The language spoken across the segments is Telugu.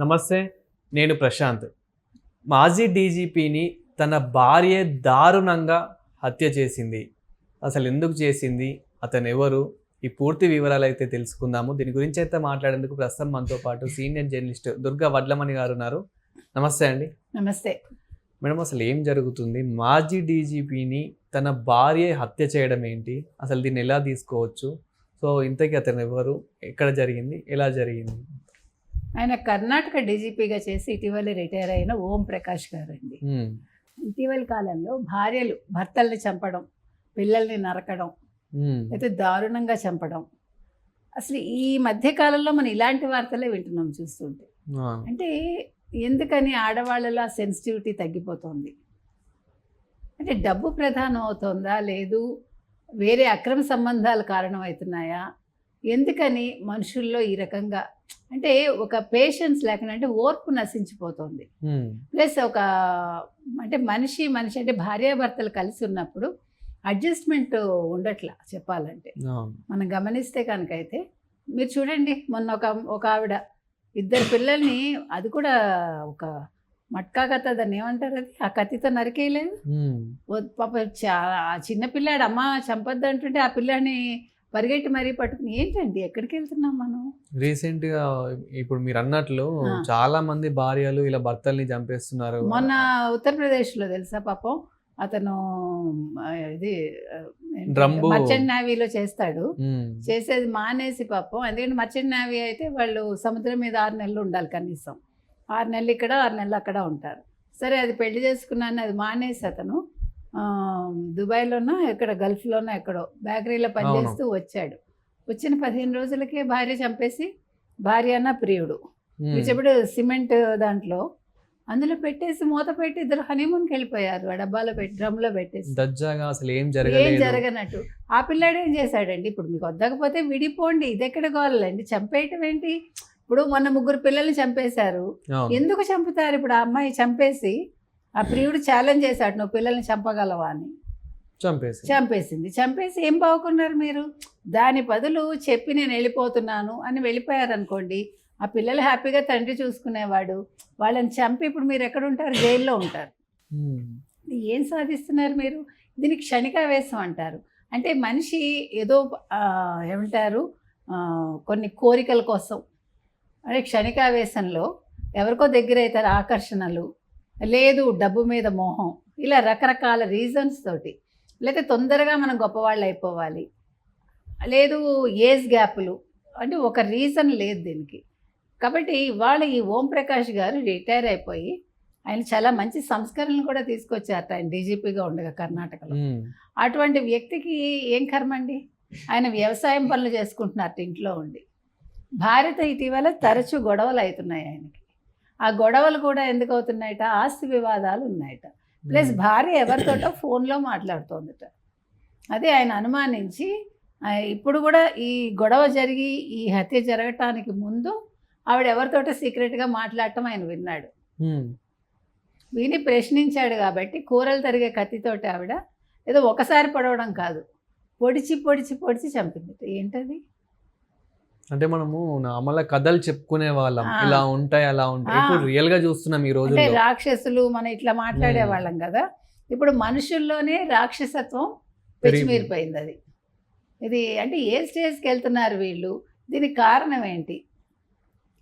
నమస్తే నేను ప్రశాంత్. మాజీ డీజీపీని తన భార్య దారుణంగా హత్య చేసింది. అసలు ఎందుకు చేసింది? అతను ఎవరు? ఈ పూర్తి వివరాలు అయితే తెలుసుకుందాము. దీని గురించి అయితే మాట్లాడేందుకు ప్రస్తుతం మనతో పాటు సీనియర్ జర్నలిస్ట్ దుర్గా వడ్లమణి గారు ఉన్నారు. నమస్తే అండి. నమస్తే. మేడం అసలు ఏం జరుగుతుంది? మాజీ డీజీపీని తన భార్య హత్య చేయడం ఏంటి? అసలు దీన్ని ఎలా తీసుకోవచ్చు? సో ఇంతకీ అతను ఎవరు? ఎక్కడ జరిగింది? ఎలా జరిగింది? ఆయన కర్ణాటక డీజీపీగా చేసి ఇటీవల రిటైర్ అయిన ఓం ప్రకాష్ గారు అండి. ఇటీవల కాలంలో భార్యలు భర్తల్ని చంపడం పిల్లల్ని నరకడం. అయితే దారుణంగా చంపడం అసలు ఈ మధ్య కాలంలో మనం ఇలాంటి వార్తలే వింటున్నాం చూస్తుంటే. అంటే ఎందుకని ఆడవాళ్ళలో ఆ సెన్సిటివిటీ తగ్గిపోతుంది అంటే డబ్బు ప్రధానం అవుతుందా లేదు వేరే అక్రమ సంబంధాలు కారణమవుతున్నాయా ఎందుకని మనుషుల్లో ఈ రకంగా? అంటే ఒక పేషెన్స్ లేకుండా అంటే ఓర్పు నశించిపోతుంది. ప్లస్ ఒక అంటే మనిషి మనిషి అంటే భార్యాభర్తలు కలిసి ఉన్నప్పుడు అడ్జస్ట్మెంట్ ఉండట్లా చెప్పాలంటే. మనం గమనిస్తే కనుక అయితే మీరు చూడండి మొన్న ఒక ఒక ఆవిడ ఇద్దరు పిల్లల్ని అది కూడా ఒక మట్కా కథ దాన్ని ఏమంటారు అది? ఆ కత్తితో నరికేయలేదు? పాప చా- ఆ చిన్న పిల్లాడు అమ్మ చంపొద్దు అంటుంటే ఆ పిల్లాడిని పరిగెట్టి మరీ పట్టుకుని ఏంటండి ఎక్కడికి వెళ్తున్నాం మనం? రీసెంట్గా ఇప్పుడు మీరు అన్నట్లు. చాలా మంది భార్యలు ఇలా భర్తల్ని చంపేస్తున్నారు. మొన్న ఉత్తరప్రదేశ్లో తెలుసా పాపం? అతను ఇది. మర్చెంట్ నేవీలో చేస్తాడు. చేసేది మానేసి పాపం. ఎందుకంటే మర్చెంట్ నేవీ అయితే వాళ్ళు సముద్రం మీద ఆరు నెలలు ఉండాలి కనీసం. ఆరు నెలలు ఇక్కడ ఆరు నెలలు అక్కడ ఉంటారు. సరే అది పెళ్ళి చేసుకున్నాను అది మానేసి అతను దుబాయ్లోనో ఎక్కడ గల్ఫ్లోనో ఎక్కడో బేకరీలో పనిచేస్తూ వచ్చాడు. వచ్చిన పదిహేను రోజులకే భార్య చంపేసి భార్య అన్న ప్రియుడు. విజయపడు సిమెంట్ దాంట్లో అందులో పెట్టేసి మూత పెట్టి ఇద్దరు హనీమూన్కి వెళ్ళిపోయారు. ఆ డబ్బాలో పెట్టి డ్రమ్లో పెట్టేసి. దజ్జాగా అసలు ఏం ఏం జరగనట్టు. ఆ పిల్లాడు ఏం చేశాడండి? ఇప్పుడు మీకు వద్దకపోతే విడిపోండి. ఇది ఎక్కడ కావాలండి చంపేయటం ఏంటి? ఇప్పుడు మొన్న ముగ్గురు పిల్లల్ని చంపేశారు. ఎందుకు చంపుతారు? ఇప్పుడు ఆ అమ్మాయి చంపేసి ఆ ప్రియుడు ఛాలెంజ్ చేశాడు నువ్వు పిల్లల్ని చంపగలవా అని. చంపేసి చంపేసింది. చంపేసి ఏం బాగుకున్నారు మీరు? దాని బదులు చెప్పి నేను వెళ్ళిపోతున్నాను అని వెళ్ళిపోయారు అనుకోండి ఆ పిల్లలు హ్యాపీగా తండ్రి చూసుకునేవాడు. వాళ్ళని చంపి ఇప్పుడు మీరు ఎక్కడ ఉంటారు? జైల్లో ఉంటారు. ఏం సాధిస్తున్నారు మీరు? దీన్ని క్షణికావేశం అంటారు. అంటే మనిషి ఏదో ఏమంటారు? కొన్ని కోరికల కోసం. అంటే క్షణికావేశంలో ఎవరికో దగ్గర అవుతారు ఆకర్షణలు. లేదు డబ్బు మీద మోహం. ఇలా రకరకాల రీజన్స్ తోటి. లేకపోతే తొందరగా మనం గొప్పవాళ్ళు అయిపోవాలి లేదు ఏజ్ గ్యాప్లు అంటే ఒక రీజన్ లేదు దీనికి. కాబట్టి ఇవాళ ఈ ఓం ప్రకాష్ గారు రిటైర్ అయిపోయి ఆయన చాలా మంచి సంస్కరణలు కూడా తీసుకొచ్చారట ఆయన డీజీపీగా ఉండగా కర్ణాటకలో. అటువంటి వ్యక్తికి ఏం కర్మ అండి? ఆయన వ్యవసాయం పనులు చేసుకుంటున్నారు ఇంట్లో ఉండి. భార్యతో ఇటీవల తరచూ గొడవలు అవుతున్నాయి ఆయనకి. ఆ గొడవలు కూడా ఎందుకు అవుతున్నాయట ఆస్తి వివాదాలు ఉన్నాయట ప్లస్ భార్య ఎవరితోటో ఫోన్లో మాట్లాడుతోందట. అదే ఆయన అనుమానించి ఇప్పుడు కూడా ఈ గొడవ జరిగి ఈ హత్య జరగటానికి ముందు ఆవిడ ఎవరితోటో సీక్రెట్గా మాట్లాడటం ఆయన విన్నాడు. విని ప్రశ్నించాడు కాబట్టి కూరలు తరిగే కత్తితోటి ఆవిడ ఏదో ఒకసారి పొడవడం కాదు. పొడిచి పొడిచి పొడిచి చంపింది ఏంటది? అంటే మనము నామల కథలు చెప్పుకునే వాళ్ళం. ఇలా ఉంటాయి అలా ఉంటాయి. ఇప్పుడు రియల్గా చూస్తున్నాం ఈ రోజుల్లో. రాక్షసులు మనం ఇట్లా మాట్లాడే వాళ్ళం కదా. ఇప్పుడు మనుషుల్లోనే రాక్షసత్వం పెచ్చిమీరిపోయింది అది ఇది అంటే ఏ స్టేజ్కి వెళ్తున్నారు వీళ్ళు? దీనికి కారణం ఏంటి?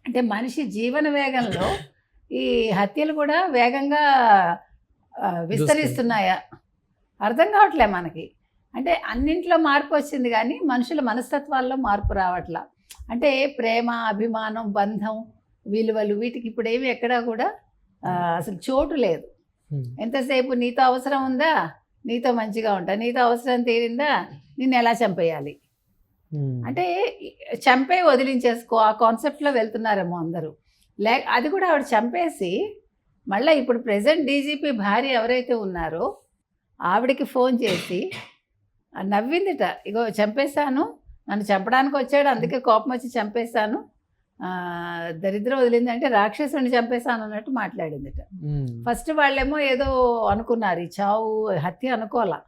అంటే మనిషి జీవన వేగంలో ఈ హత్యలు కూడా వేగంగా విస్తరిస్తున్నాయా? అర్థం కావట్లే మనకి. అంటే అన్నింట్లో మార్పు వచ్చింది కానీ మనుషుల మనస్తత్వాల్లో మార్పు రావట్లా. అంటే ప్రేమ అభిమానం బంధం విలువలు వీటికి ఇప్పుడు ఏమి ఎక్కడా కూడా అసలు చోటు లేదు. ఎంతసేపు నీతో అవసరం ఉందా? నీతో మంచిగా ఉంటా. నీతో అవసరం తీరిందా? నిన్ను ఎలా చంపేయాలి. అంటే చంపే వదిలించేసుకో. ఆ కాన్సెప్ట్లో వెళ్తున్నారేమో అందరూ. లే అది కూడా ఆవిడ చంపేసి మళ్ళీ ఇప్పుడు ప్రజెంట్ డీజీపీ భార్య ఎవరైతే ఉన్నారో ఆవిడకి ఫోన్ చేసి నవ్విందిట. ఇగో చంపేశాను నన్ను చంపడానికి వచ్చాడు అందుకే కోపం వచ్చి చంపేశాను. దరిద్రం వదిలిందంటే రాక్షసుని చంపేశాను అన్నట్టు మాట్లాడిందిట. ఫస్ట్ వాళ్ళేమో ఏదో అనుకున్నారు ఈ చావు హత్య అనుకోవాలా.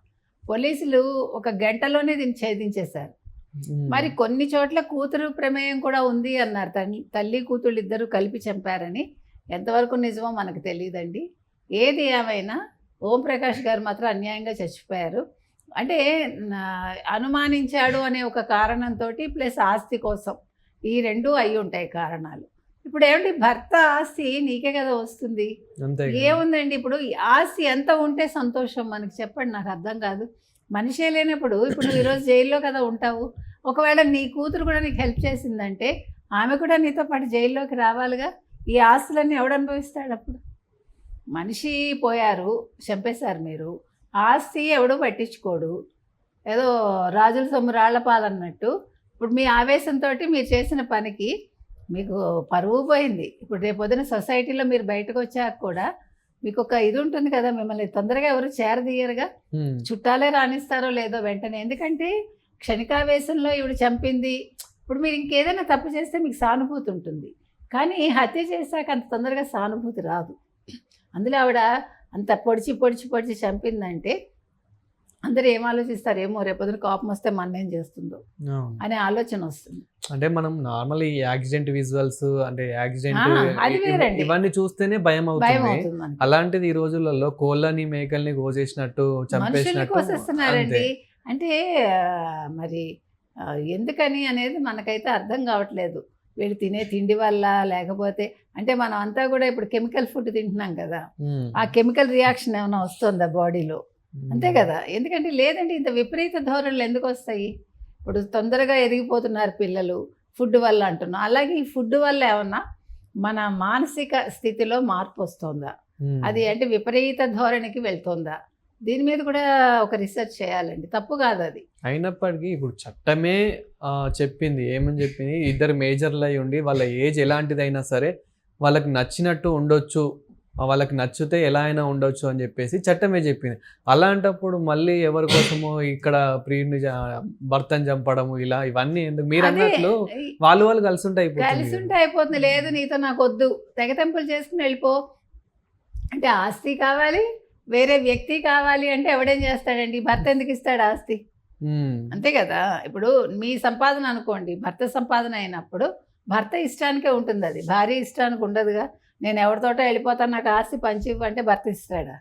పోలీసులు ఒక గంటలోనే దీన్ని ఛేదించేశారు. మరి కొన్ని చోట్ల కూతురు ప్రమేయం కూడా ఉంది అన్నారు. తల్లి తల్లి కూతుళ్ళు ఇద్దరు కలిపి చంపారని ఎంతవరకు నిజమో మనకు తెలియదండి. ఏది ఏమైనా ఓం ప్రకాష్ గారు మాత్రం అన్యాయంగా చచ్చిపోయారు. అంటే అనుమానించాడు అనే ఒక కారణంతో ప్లస్ ఆస్తి కోసం ఈ రెండు అయి ఉంటాయి కారణాలు. ఇప్పుడు ఏమిటి భర్త ఆస్తి నీకే కదా వస్తుంది. ఏముందండి ఇప్పుడు? ఆస్తి ఎంత ఉంటే సంతోషం మనకి చెప్పండి నాకు అర్థం కాదు. మనిషే లేనప్పుడు ఇప్పుడు నువ్వు ఈరోజు జైల్లో కదా ఉంటావు. ఒకవేళ నీ కూతురు కూడా నీకు హెల్ప్ చేసిందంటే ఆమె కూడా నీతో పాటు జైల్లోకి రావాలిగా? ఈ ఆస్తులన్నీ ఎవడు అనుభవిస్తాడు అప్పుడు? మనిషి పోయారు చంపేశారు మీరు. ఆస్తి ఎవడు పట్టించుకోడు. ఏదో రాజుల సొమ్ము రాళ్ళపాలన్నట్టు. ఇప్పుడు మీ ఆవేశంతో మీరు చేసిన పనికి మీకు పరువు పోయింది. ఇప్పుడు రేపొద్దున సొసైటీలో మీరు బయటకు వచ్చాక కూడా మీకు ఒక ఇది ఉంటుంది కదా మిమ్మల్ని తొందరగా ఎవరు చేరదీయరుగా. చుట్టాలే రాణిస్తారో లేదో వెంటనే. ఎందుకంటే క్షణికావేశంలో ఇవిడ చంపింది. ఇప్పుడు మీరు ఇంకేదైనా తప్పు చేస్తే మీకు సానుభూతి ఉంటుంది. కానీ హత్య చేశాక అంత తొందరగా సానుభూతి రాదు. అందులో ఆవిడ అంత పొడిచి పొడిచి పొడిచి చంపిందంటే అందరూ ఏం ఆలోచిస్తారు ఏమో రేపొద్దున కోపం వస్తే మన్నేం చేస్తుందో అవును. అనే ఆలోచన వస్తుంది అంటే మనం నార్మల్ ఈ యాక్సిడెంట్ విజువల్స్ అంటే యాక్సిడెంట్. ఇవన్నీ చూస్తేనే భయం అవుతుంది. అలాంటిది ఈ రోజులలో కోళ్ళని మేకల్ని కోసేసినట్టు చంపేసినట్టు. అంటే మరి ఎందుకని అనేది మనకైతే అర్థం కావట్లేదు వీళ్ళు తినే తిండి వల్ల లేకపోతే అంటే మనం అంతా కూడా ఇప్పుడు కెమికల్ ఫుడ్ తింటున్నాం కదా. ఆ కెమికల్ రియాక్షన్ ఏమైనా వస్తుందా బాడీలో? అంతే కదా. ఎందుకంటే లేదండి ఇంత విపరీత ధోరణులు ఎందుకు వస్తాయి? ఇప్పుడు తొందరగా ఎదిగిపోతున్నారు పిల్లలు ఫుడ్ వల్ల అంటున్నాం. అలాగే ఈ ఫుడ్ వల్ల ఏమన్నా మన మానసిక స్థితిలో మార్పు వస్తుందా. అది అంటే విపరీత ధోరణికి వెళ్తుందా? దీని మీద కూడా ఒక రీసెర్చ్ చేయాలండి. తప్పు కాదు అది. అయినప్పటికీ ఇప్పుడు చట్టమే చెప్పింది. ఏమని చెప్పింది? ఇద్దరు మేజర్లు అయి ఉండి వాళ్ళ ఏజ్ ఎలాంటిదైనా సరే వాళ్ళకి నచ్చినట్టు ఉండొచ్చు. వాళ్ళకి నచ్చితే ఎలా అయినా ఉండొచ్చు అని చెప్పేసి చట్టమే చెప్పింది. అలాంటప్పుడు మళ్ళీ ఎవరి కోసమో ఇక్కడ ప్రియుని చ- భర్తను చంపడము ఇలా ఇవన్నీ ఎందుకు? మీరు అన్నట్లు వాళ్ళు వాళ్ళు కలిసి ఉంటే కలిసి ఉంటే అయిపోతుంది. లేదు నీతో నాకు వద్దు. తెగతెంపులు చేసుకుని వెళ్ళిపో. అంటే ఆస్తి కావాలి వేరే వ్యక్తి కావాలి అంటే ఎవడేం చేస్తాడండి? భర్త ఎందుకు ఇస్తాడు ఆస్తి. అంతే కదా? ఇప్పుడు మీ సంపాదన అనుకోండి భర్త సంపాదన అయినప్పుడు భర్త ఇష్టానికే ఉంటుంది అది. భార్య ఇష్టానికి ఉండదుగా. నేను ఎవరితోట వెళ్ళిపోతాను నాకు ఆస్తి పంచి అంటే భర్త ఇస్తాడా.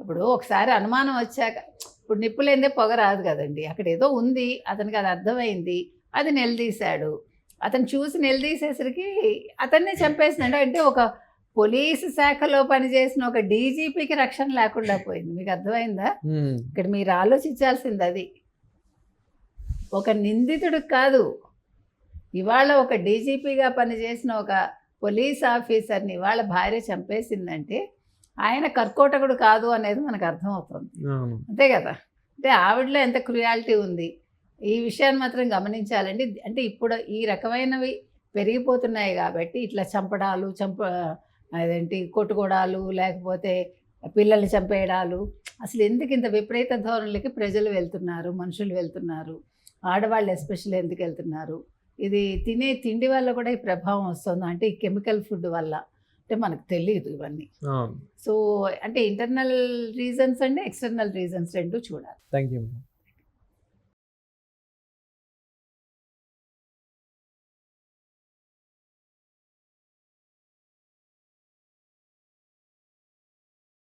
ఇప్పుడు ఒకసారి అనుమానం వచ్చాక ఇప్పుడు నిప్పులేందే పొగ రాదు కదండి. అక్కడ ఏదో ఉంది అతనికి అది అర్థమైంది అది నిలదీశాడు. అతను చూసి నిలదీసేసరికి అతన్నే చంపేసినాడు. అంటే ఒక పోలీసు శాఖలో పనిచేసిన ఒక డీజీపీకి రక్షణ లేకుండా పోయింది. మీకు అర్థమైందా. ఇక్కడ మీరు ఆలోచించాల్సింది అది. ఒక నిందితుడికి కాదు. ఇవాళ ఒక డీజీపీగా పనిచేసిన ఒక పోలీస్ ఆఫీసర్ని ఇవాళ భార్య చంపేసిందంటే ఆయన కర్కోటకుడు కాదు అనేది మనకు అర్థమవుతుంది. అంతే కదా? అంటే ఆవిడలో ఎంత క్రుయాలిటీ ఉంది? ఈ విషయాన్ని మాత్రం గమనించాలండి. అంటే ఇప్పుడు ఈ రకమైనవి పెరిగిపోతున్నాయి కాబట్టి ఇట్లా చంపడాలు చంప అదేంటి కొట్టుకోవడాలు లేకపోతే పిల్లల్ని చంపేయడాలు. అసలు ఎందుకు ఇంత విపరీత ధోరణులకి ప్రజలు వెళ్తున్నారు మనుషులు వెళ్తున్నారు ఆడవాళ్ళు ఎస్పెషల్లీ ఎందుకు వెళ్తున్నారు? ఇది తినే తిండి వల్ల కూడా ఈ ప్రభావం వస్తుంది? అంటే ఈ కెమికల్ ఫుడ్ వల్ల. అంటే మనకు తెలియదు ఇవన్నీ. సో అంటే internal reasons and external reasons రెండు చూడాలి. Thank you